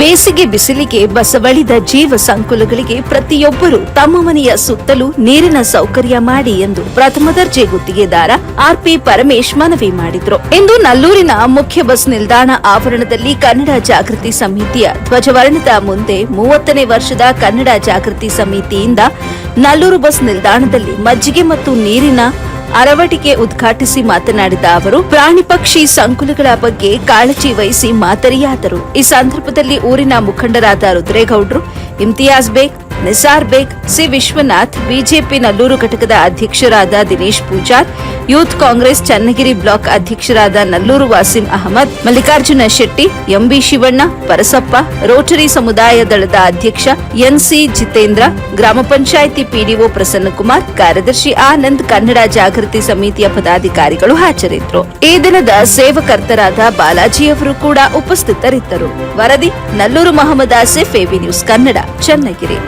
ಬೇಸಿಗೆ ಬಿಸಿಲಿಗೆ ಬಸವಳಿದ ಜೀವ ಸಂಕುಲಗಳಿಗೆ ಪ್ರತಿಯೊಬ್ಬರು ತಮ್ಮ ಮನೆಯ ಸುತ್ತಲೂ ನೀರಿನ ಸೌಕರ್ಯ ಮಾಡಿ ಎಂದು ಪ್ರಥಮ ದರ್ಜೆ ಗುತ್ತಿಗೆದಾರ ಆರ್ ಪಿ ಪರಮೇಶ್ ಮನವಿ ಮಾಡಿದ್ರು. ಇಂದು ನಲ್ಲೂರಿನ ಮುಖ್ಯ ಬಸ್ ನಿಲ್ದಾಣ ಆವರಣದಲ್ಲಿ ಕನ್ನಡ ಜಾಗೃತಿ ಸಮಿತಿಯ ಧ್ವಜವರ್ಣದ ಮುಂದೆ ಮೂವತ್ತನೇ ವರ್ಷದ ಕನ್ನಡ ಜಾಗೃತಿ ಸಮಿತಿಯಿಂದ ನಲ್ಲೂರು ಬಸ್ ನಿಲ್ದಾಣದಲ್ಲಿ ಮಜ್ಜಿಗೆ ಮತ್ತು ನೀರಿನ ಅರವಟಿಕೆ ಉದ್ಘಾಟಿಸಿ ಮಾತನಾಡಿದ ಅವರು, ಪ್ರಾಣಿ ಪಕ್ಷಿ ಸಂಕುಲಗಳ ಬಗ್ಗೆ ಕಾಳಜಿ ವಹಿಸಿ ಮಾದರಿಯಾದರು ಈ ಸಂದರ್ಭದಲ್ಲಿ ಊರಿನ ಮುಖಂಡರಾದ ರುದ್ರೇಗೌಡ್ರು, ಇಮ್ತಿಯಾಜ್ ಬೇಗ್, ನಿಸಾರ್ ಬೇಗ್, ಸಿ ವಿಶ್ವನಾಥ್, ಬಿಜೆಪಿ ನಲ್ಲೂರು ಘಟಕದ ಅಧ್ಯಕ್ಷರಾದ ದಿನೇಶ್ ಪೂಜಾರ್ ಯೂತ್ ಕಾಂಗ್ರೆಸ್ ಚನ್ನಗಿರಿ ಬ್ಲಾಕ್ ಅಧ್ಯಕ್ಷರಾದ Nallur Wasim Ahmed, Mallikarjuna Shetty, M B Shivanna, Parasappa, Rotary ಸಮುದಾಯ ದಳದ ಅಧ್ಯಕ್ಷ ಎನ್ಸಿ ಜಿತೇಂದ್ರ, ಗ್ರಾಮ ಪಂಚಾಯಿತಿ ಪಿಡಿಒ ಪ್ರಸನ್ನಕುಮಾರ್, ಕಾರ್ಯದರ್ಶಿ ಆನಂದ್, ಕನ್ನಡ ಜಾಗೃತಿ ಸಮಿತಿಯ ಪದಾಧಿಕಾರಿಗಳು ಹಾಜರಿದ್ದರು. ಈ ದಿನದ ಸೇವಕರ್ತರಾದ ಬಾಲಾಜಿಯವರು ಕೂಡ ಉಪಸ್ಥಿತರಿದ್ದರು. ವರದಿ Nallur Mohammed Asif A B news Kannada, Channagiri.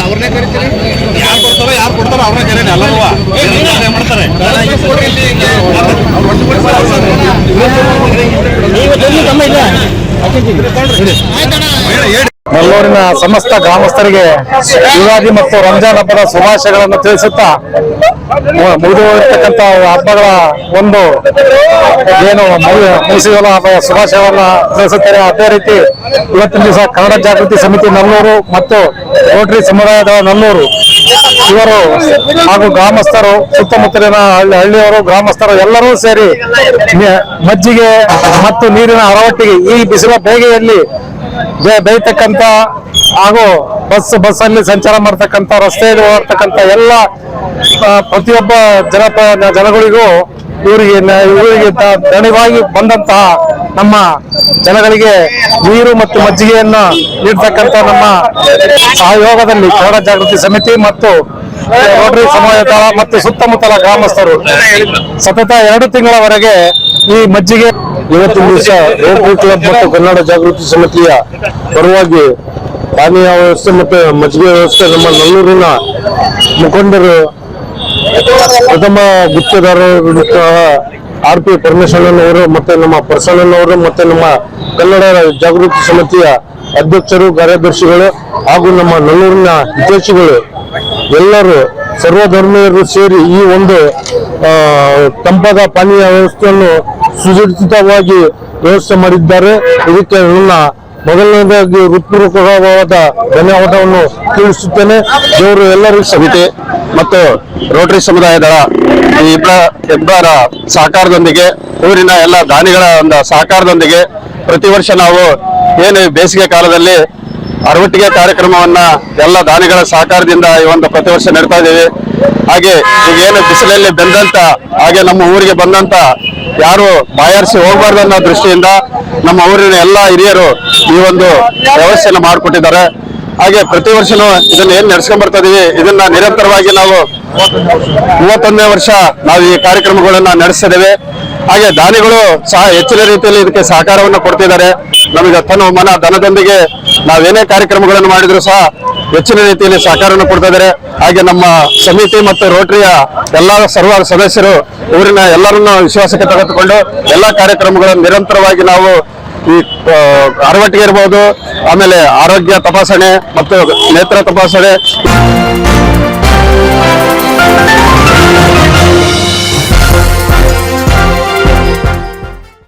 ಅವ್ರನ್ನೇ ಕರಿತೀರಿ ಯಾರು ಕೊಡ್ತಾರೋ ಯಾರು ಕೊಡ್ತಾರೋ ಅವ್ರನ್ನ ಕರೀನಿ ಎಲ್ಲರೂ ಮಾಡ್ತಾರೆ ನಲ್ಲೂರಿನ ಸಮಸ್ತ ಗ್ರಾಮಸ್ಥರಿಗೆ ಯುಗಾದಿ ಮತ್ತು ರಂಜಾನ್ ಹಬ್ಬದ ಶುಭಾಶಯಗಳನ್ನು ತಿಳಿಸುತ್ತಾ ಮುಗಿದಿರ್ತಕ್ಕಂಥ ಹಬ್ಬಗಳ ಒಂದು ಏನು ಮುಗಿಸಿದ ಹಬ್ಬದ ಶುಭಾಶಯವನ್ನು ತಿಳಿಸುತ್ತಾರೆ. ಅದೇ ರೀತಿ ಇವತ್ತಿನ ದಿವಸ ಕನ್ನಡ ಜಾಗೃತಿ ಸಮಿತಿ ನಲ್ಲೂರು ಮತ್ತು ರೋಟರಿ ಸಮುದಾಯದ ನಲ್ಲೂರು ಇವರು ಹಾಗೂ ಗ್ರಾಮಸ್ಥರು, ಸುತ್ತಮುತ್ತಲಿನ ಹಳ್ಳಿ ಹಳ್ಳಿಯವರು, ಗ್ರಾಮಸ್ಥರು ಎಲ್ಲರೂ ಸೇರಿ ಮಜ್ಜಿಗೆ ಮತ್ತು ನೀರಿನ ಅರವಟ್ಟಿಗೆ ಈ ಬಿಸಿಲ ಬೇಗೆಯಲ್ಲಿ ಬೇಯ್ತಕ್ಕಂತ ಹಾಗೂ ಬಸ್ ಬಸ್ ಅಲ್ಲಿ ಸಂಚಾರ ಮಾಡ್ತಕ್ಕಂಥ, ರಸ್ತೆಯಲ್ಲಿ ಹೋಗ್ತಕ್ಕಂಥ ಎಲ್ಲ ಪ್ರತಿಯೊಬ್ಬ ಜನಪ ಜನಗಳಿಗೂ ಇವರಿಗೆ ಇವರಿಗೆ ದಣಿವಾಗಿ ಬಂದಂತಹ ನಮ್ಮ ಜನಗಳಿಗೆ ನೀರು ಮತ್ತು ಮಜ್ಜಿಗೆಯನ್ನು ನೀಡ್ತಕ್ಕಂತ ನಮ್ಮ ಸಹಯೋಗದಲ್ಲಿ ಕನ್ನಡ ಜಾಗೃತಿ ಸಮಿತಿ ಮತ್ತು ರೋಟರಿ ಸಮಾಜದ ಮತ್ತು ಸುತ್ತಮುತ್ತಲ ಗ್ರಾಮಸ್ಥರು ಸತತ ಎರಡು ತಿಂಗಳವರೆಗೆ ಈ ಮಜ್ಜಿಗೆ ಇವತ್ತಿನ ದಿವಸ ರೋಟರಿ ಕ್ಲಬ್ ಮತ್ತು ಕನ್ನಡ ಜಾಗೃತಿ ಸಮಿತಿಯ ಪರವಾಗಿ ಪಾನೀಯ ವ್ಯವಸ್ಥೆ ಮತ್ತು ಮಜ್ಜಿಗೆ ವ್ಯವಸ್ಥೆ ನಮ್ಮ ನಲ್ಲೂರಿನ ಮುಖಂಡರು ಪ್ರಥಮ ಗುತ್ತಿಗೆದಾರರು ಆರ್ ಪಿ ಪರಮೇಶ್ವರನ್ ಅವರು ಮತ್ತೆ ನಮ್ಮ ಪ್ರಸನ್ನನ್ ಅವರು ಮತ್ತೆ ನಮ್ಮ ಕನ್ನಡ ಜಾಗೃತಿ ಸಮಿತಿಯ ಅಧ್ಯಕ್ಷರು, ಕಾರ್ಯದರ್ಶಿಗಳು ಹಾಗೂ ನಮ್ಮ ನಲ್ಲೂರಿನ ಹಿತೈಷಿಗಳು ಎಲ್ಲರೂ ಸರ್ವಧರ್ಮೀಯರು ಸೇರಿ ಈ ಒಂದು ತಂಪಾದ ಪಾನೀಯ ವ್ಯವಸ್ಥೆಯನ್ನು ಸುಸಜ್ಜಿತವಾಗಿ ವ್ಯವಸ್ಥೆ ಮಾಡಿದ್ದಾರೆ. ಇದಕ್ಕೆ ನನ್ನ ಮೊದಲನೇದಾಗಿ ಹೃತ್ಪೂರ್ವಕವಾದ ಧನ್ಯವಾದವನ್ನು ತಿಳಿಸುತ್ತೇನೆ. ದೇವರು ಎಲ್ಲರಿಗೂ ಸಮಿತಿ ಮತ್ತು ರೋಟರಿ ಸಮುದಾಯದ ಈ ಇಬ್ಬರ ಸಹಕಾರದೊಂದಿಗೆ ಊರಿನ ಎಲ್ಲ ದಾನಿಗಳ ಒಂದು ಸಹಕಾರದೊಂದಿಗೆ ಪ್ರತಿ ವರ್ಷ ನಾವು ಏನು ಬೇಸಿಗೆ ಕಾಲದಲ್ಲಿ ಅರವಟ್ಟಿಗೆ ಕಾರ್ಯಕ್ರಮವನ್ನ ಎಲ್ಲ ದಾನಿಗಳ ಸಹಕಾರದಿಂದ ಈ ಒಂದು ಪ್ರತಿ ವರ್ಷ ನಡೀತಾ ಇದ್ದೀವಿ. ಹಾಗೆ ಈಗ ಏನು ಬಿಸಿಲಲ್ಲಿ ಬೆಂದಂತ, ಹಾಗೆ ನಮ್ಮ ಊರಿಗೆ ಬಂದಂತ ಯಾರು ಬಾಯಾರಿಸಿ ಹೋಗಬಾರ್ದು ಅನ್ನೋ ದೃಷ್ಟಿಯಿಂದ ನಮ್ಮ ಊರಿನ ಎಲ್ಲ ಹಿರಿಯರು ಈ ಒಂದು ವ್ಯವಸ್ಥೆಯನ್ನು ಮಾಡಿಕೊಟ್ಟಿದ್ದಾರೆ. ಹಾಗೆ ಪ್ರತಿ ವರ್ಷನೂ ಇದನ್ನ ಏನ್ ನಡ್ಸ್ಕೊಂಡ್ ಬರ್ತಾ ಇದೀವಿ, ಇದನ್ನ ನಿರಂತರವಾಗಿ ನಾವು ಮೂವತ್ತೊಂದನೇ ವರ್ಷ ನಾವು ಈ ಕಾರ್ಯಕ್ರಮಗಳನ್ನ ನಡೆಸಿದೇವೆ ಹಾಗೆ ದಾನಿಗಳು ಸಹ ಹೆಚ್ಚಿನ ರೀತಿಯಲ್ಲಿ ಇದಕ್ಕೆ ಸಹಕಾರವನ್ನು ಕೊಡ್ತಿದ್ದಾರೆ. ನಮಗೆ ತನ್ನ ಮನ, ಧನದೊಂದಿಗೆ ನಾವೇನೇ ಕಾರ್ಯಕ್ರಮಗಳನ್ನು ಮಾಡಿದ್ರು ಸಹ ಹೆಚ್ಚಿನ ರೀತಿಯಲ್ಲಿ ಸಹಕಾರವನ್ನು ಕೊಡ್ತಾ ಇದ್ದಾರೆ. ಹಾಗೆ ನಮ್ಮ ಸಮಿತಿ ಮತ್ತು ರೋಟರಿಯ ಎಲ್ಲ ಸರ್ವ ಸದಸ್ಯರು, ಊರಿನ ಎಲ್ಲರನ್ನ ವಿಶ್ವಾಸಕ್ಕೆ ತೆಗೆದುಕೊಂಡು ಎಲ್ಲ ಕಾರ್ಯಕ್ರಮಗಳನ್ನು ನಿರಂತರವಾಗಿ ನಾವು ಈ ಅರವಟ್ಟಿಗೆ ಇರ್ಬೋದು ಆಮೇಲೆ ಆರೋಗ್ಯ ತಪಾಸಣೆ ಮತ್ತು ನೇತ್ರ ತಪಾಸಣೆ.